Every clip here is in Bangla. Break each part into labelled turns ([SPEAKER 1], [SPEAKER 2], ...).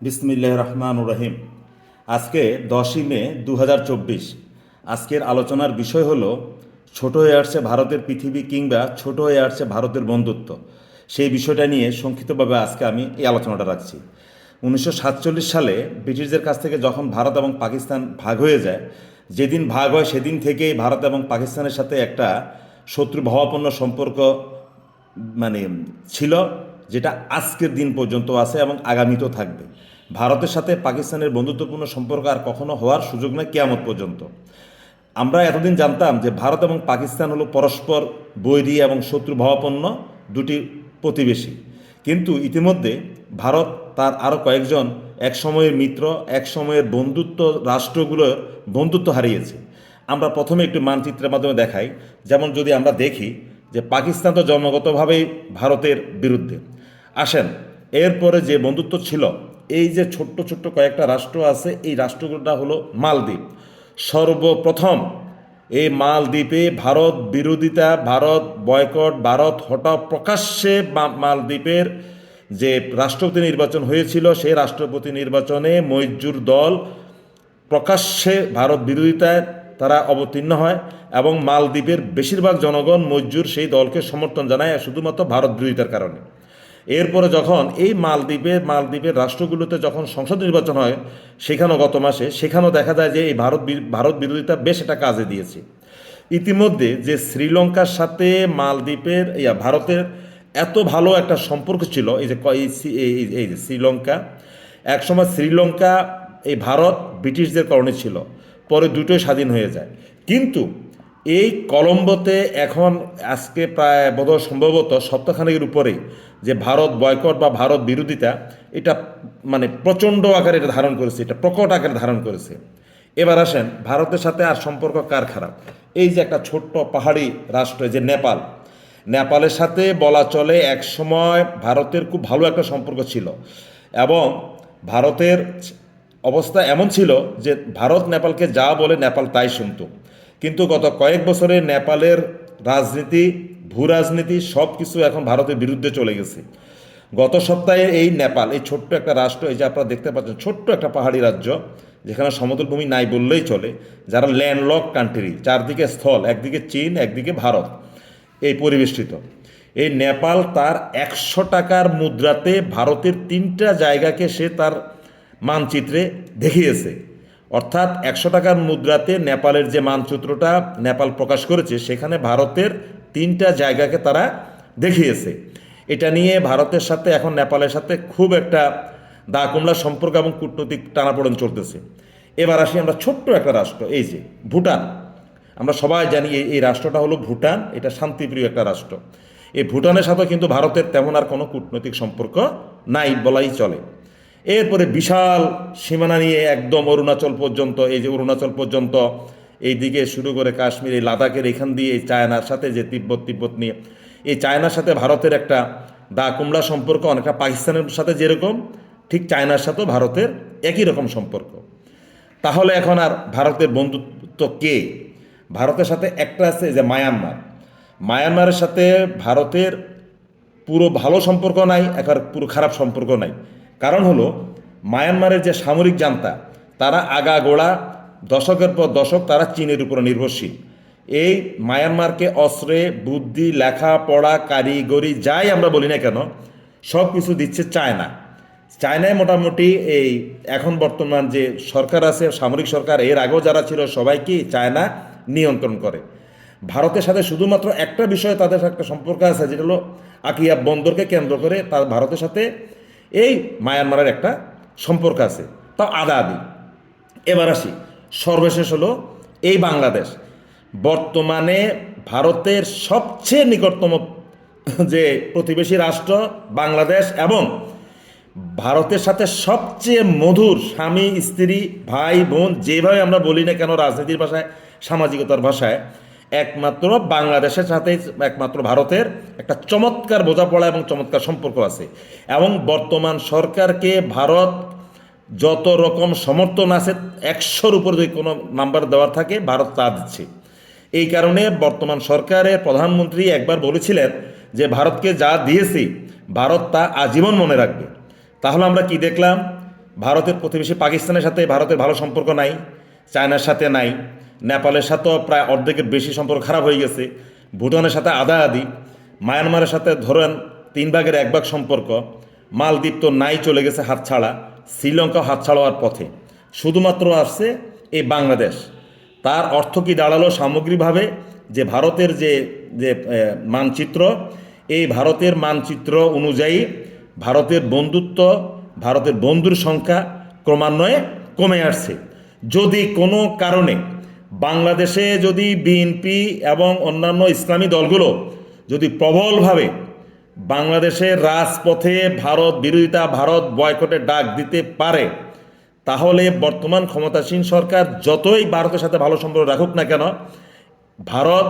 [SPEAKER 1] বিসমিল্লাহ রহমান রহিম। আজকে দশই মে দু হাজার চব্বিশ। আজকের আলোচনার বিষয় হলো, ছোট হয়ে আসছে ভারতের পৃথিবী কিংবা ছোট হয়ে আসছে ভারতের বন্ধুত্ব। সেই বিষয়টা নিয়ে সংক্ষিপ্তভাবে আজকে আমি এই আলোচনাটা রাখছি। উনিশশো সাতচল্লিশ সালে ব্রিটিশদের কাছ থেকে যখন ভারত এবং পাকিস্তান ভাগ হয়ে যায়, যেদিন ভাগ হয় সেদিন থেকেই ভারত এবং পাকিস্তানের সাথে একটা শত্রু ভাবাপন্ন সম্পর্ক মানে ছিল। যেটা আজকের দিন পর্যন্ত আছে এবং আগামীতেও থাকবে। ভারতের সাথে পাকিস্তানের বন্ধুত্বপূর্ণ সম্পর্ক আর কখনো হওয়ার সুযোগ নেই কেয়ামত পর্যন্ত। আমরা এতদিন জানতাম যে ভারত এবং পাকিস্তান হলো পরস্পর বৈরী এবং শত্রু ভাবাপন্ন দুটি প্রতিবেশী। কিন্তু ইতিমধ্যে ভারত তার আরও কয়েকজন এক সময়ের মিত্র এক সময়ের বন্ধুত্ব রাষ্ট্রগুলোর বন্ধুত্ব হারিয়েছে। আমরা প্রথমে একটু মানচিত্রের মাধ্যমে দেখাই, যেমন যদি আমরা দেখি যে পাকিস্তান তো জন্মগতভাবেই ভারতের বিরুদ্ধে। আসেন, এরপরে যে বন্ধুত্ব ছিল, এই যে ছোট্ট ছোট্ট কয়েকটা রাষ্ট্র আছে, এই রাষ্ট্রগুলোটা হলো মালদ্বীপ। সর্বপ্রথম এই মালদ্বীপে ভারত বিরোধিতা, ভারত বয়কট, ভারত হঠাৎ প্রকাশ্যে মালদ্বীপের যে রাষ্ট্রপতি নির্বাচন হয়েছিল, সেই রাষ্ট্রপতি নির্বাচনে মৈজুর দল প্রকাশ্যে ভারত বিরোধিতায় তারা অবতীর্ণ হয় এবং মালদ্বীপের বেশিরভাগ জনগণ মজ্জুর সেই দলকে সমর্থন জানায়, শুধুমাত্র ভারত বিরোধিতার কারণে। এরপরে যখন এই মালদ্বীপে, মালদ্বীপের রাষ্ট্রগুলোতে যখন সংসদ নির্বাচন হয়, সেখানেও গত মাসে, সেখানেও দেখা যায় যে এই ভারত ভারত বিরোধিতা বেশ একটা কাজে দিয়েছে। ইতিমধ্যে যে শ্রীলঙ্কার সাথে মালদ্বীপের, ইয়া, ভারতের এত ভালো একটা সম্পর্ক ছিল, এই যে এই যে শ্রীলঙ্কা, একসময় শ্রীলঙ্কা, এই ভারত ব্রিটিশদের করণে ছিল, পরে দুটোই স্বাধীন হয়ে যায়। কিন্তু এই কলম্বোতে এখন আজকে প্রায় বোধহয় সম্ভবত সপ্তাহখানেকের উপরেই যে ভারত বয়কট বা ভারত বিরোধিতা, এটা মানে প্রচণ্ড আকারে এটা ধারণ করেছে, এটা প্রকট আকারে ধারণ করেছে। এবার আসেন, ভারতের সাথে আর সম্পর্ক কার খারাপ? এই যে একটা ছোট্ট পাহাড়ি রাষ্ট্র যে নেপাল। নেপালের সাথে বলা চলে এক সময় ভারতের খুব ভালো একটা সম্পর্ক ছিল এবং ভারতের অবস্থা এমন ছিল যে ভারত নেপালকে যা বলে নেপাল তাই শুনত। কিন্তু গত কয়েক বছরে নেপালের রাজনীতি, ভূ রাজনীতি সব কিছু এখন ভারতের বিরুদ্ধে চলে গেছে। গত সপ্তাহে এই নেপাল, এই ছোট্ট একটা রাষ্ট্র, এই যে আপনারা দেখতে পাচ্ছেন, ছোট্ট একটা পাহাড়ি রাজ্য, যেখানে সমতল ভূমি নাই বললেই চলে, যারা ল্যান্ডলক কান্ট্রি চারদিকে স্থল, একদিকে চীন, একদিকে ভারত, এই পরিবেষ্টিত। এই নেপাল তার একশো টাকার মুদ্রাতে ভারতের তিনটা জায়গাকে সে তার মানচিত্রে দেখিয়েছে। অর্থাৎ একশো টাকার মুদ্রাতে নেপালের যে মানচিত্রটা নেপাল প্রকাশ করেছে, সেখানে ভারতের তিনটা জায়গাকে তারা দেখিয়েছে। এটা নিয়ে ভারতের সাথে, এখন নেপালের সাথে খুব একটা দা কুমলা সম্পর্ক এবং কূটনৈতিক টানাপোড়েন চলতেছে। এবার আসি আমরা ছোট্ট একটা রাষ্ট্র, এই যে ভুটান। আমরা সবাই জানি এই রাষ্ট্রটা হলো ভুটান, এটা শান্তিপ্রিয় একটা রাষ্ট্র। এই ভুটানের সাথে কিন্তু ভারতের তেমন আর কোনো কূটনৈতিক সম্পর্ক নাই বলাই চলে। এরপরে বিশাল সীমানা নিয়ে একদম অরুণাচল পর্যন্ত, এই যে অরুণাচল পর্যন্ত এই দিকে শুরু করে কাশ্মীর, এই লাদাখের এখান দিয়ে এই চায়নার সাথে যে তিব্বত তিব্বত নিয়ে, এই চায়নার সাথে ভারতের একটা দা কুমড়া সম্পর্ক, অনেকটা পাকিস্তানের সাথে যেরকম, ঠিক চায়নার সাথেও ভারতের একই রকম সম্পর্ক। তাহলে এখন আর ভারতের বন্ধুত্ব কে? ভারতের সাথে একটা আছে যে মায়ানমার। মায়ানমারের সাথে ভারতের পুরো ভালো সম্পর্ক নাই একার পুরো খারাপ সম্পর্ক নাই। কারণ হলো, মায়ানমারের যে সামরিক জান্তা, তারা আগাগোড়া দশকের পর দশক তারা চীনের উপর নির্ভরশীল। এই মায়ানমারকে অস্ত্রে, বুদ্ধি লেখাপড়া কারিগরি, যাই আমরা বলি না কেন, সব কিছু দিচ্ছে চায়না। চায়নায় মোটামুটি এই এখন বর্তমান যে সরকার আছে, সামরিক সরকার, এর আগেও যারা ছিল সবাইকেই চায়না নিয়ন্ত্রণ করে। ভারতের সাথে শুধুমাত্র একটা বিষয়ে তাদের একটা সম্পর্ক আছে, যেটা হলো আকিয়া বন্দরকে কেন্দ্র করে তার ভারতের সাথে এই মায়ানমারের একটা সম্পর্ক আছে, তাও আদা আদি এবার আসি, সর্বশেষ হলো এই বাংলাদেশ। বর্তমানে ভারতের সবচেয়ে নিকটতম যে প্রতিবেশী রাষ্ট্র বাংলাদেশ এবং ভারতের সাথে সবচেয়ে মধুর স্বামী, স্ত্রী, ভাই, বোন, যেভাবে আমরা বলি না কেন রাজনীতির ভাষায়, সামাজিকতার ভাষায় একমাত্র বাংলাদেশের সাথে, একমাত্র ভারতের একটা চমৎকার বোঝাপড়া এবং চমৎকার সম্পর্ক আছে। এবং বর্তমান সরকারকে ভারত যত রকম সমর্থন আছে, একশোর উপর যদি কোনো নাম্বার দেওয়ার থাকে, ভারত তা দিচ্ছে। এই কারণে বর্তমান সরকারের প্রধানমন্ত্রী একবার বলেছিলেন যে, ভারতকে যা দিয়েছি, ভারত তা আজীবন মনে রাখবে। তাহলে আমরা কি দেখলাম? ভারতের প্রতিবেশী পাকিস্তানের সাথে ভারতের ভালো সম্পর্ক নাই, চায়নার সাথে নাই নেপালের সাথেও প্রায় অর্ধেকের বেশি সম্পর্ক খারাপ হয়ে গেছে। ভুটানের সাথে আদা আদি, মায়ানমারের সাথে ধরেন তিন ভাগের এক ভাগ সম্পর্ক, মালদ্বীপ তো নাই চলে গেছে হাতছাড়া শ্রীলঙ্কা হাতছাড়ার পথে। শুধুমাত্র আসছে এই বাংলাদেশ। তার অর্থ কি দাঁড়াল সামগ্রিকভাবে? যে ভারতের যে যে মানচিত্র, এই ভারতের মানচিত্র অনুযায়ী ভারতের বন্ধুত্ব, ভারতের বন্ধুর সংখ্যা ক্রমান্বয়ে কমে আসছে। যদি কোনো কারণে বাংলাদেশে যদি বিএনপি এবং অন্যান্য ইসলামী দলগুলো যদি প্রবলভাবে বাংলাদেশের রাজপথে ভারত বিরোধিতা, ভারত বয়কটে ডাক দিতে পারে, তাহলে বর্তমান ক্ষমতাসীন সরকার যতই ভারতের সাথে ভালো সম্পর্ক রাখুক না কেন, ভারত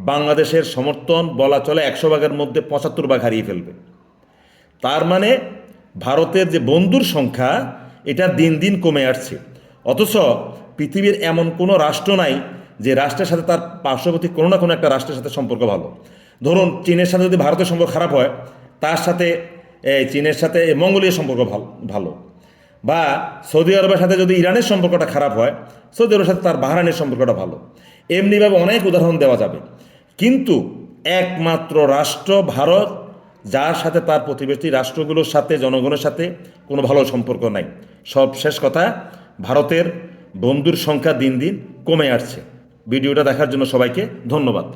[SPEAKER 1] বাংলাদেশের সমর্থন বলা চলে একশো ভাগের মধ্যে পঁচাত্তর ভাগ হারিয়ে ফেলবে। তার মানে ভারতের যে বন্ধুর সংখ্যা, এটা দিন দিন কমে আসছে। অথচ পৃথিবীর এমন কোনো রাষ্ট্র নাই যে রাষ্ট্রের সাথে তার পার্শ্ববর্তী কোনো না কোনো একটা রাষ্ট্রের সাথে সম্পর্ক ভালো। ধরুন, চীনের সাথে যদি ভারতের সম্পর্ক খারাপ হয়, তার সাথে চীনের সাথে মঙ্গোলিয়ার সম্পর্ক ভালো ভালো। বা সৌদি আরবের সাথে যদি ইরানের সম্পর্কটা খারাপ হয়, সৌদি আরবের সাথে তার বাহরানের সম্পর্কটা ভালো। এমনিভাবে অনেক উদাহরণ দেওয়া যাবে। কিন্তু একমাত্র রাষ্ট্র ভারত, যার সাথে তার প্রতিবেশী রাষ্ট্রগুলোর সাথে, জনগণের সাথে কোনো ভালো সম্পর্ক নাই। সব শেষ কথা ভারতের বন্ধুর সংখ্যা দিন দিন কমে আসছে। ভিডিওটা দেখার জন্য সবাইকে ধন্যবাদ।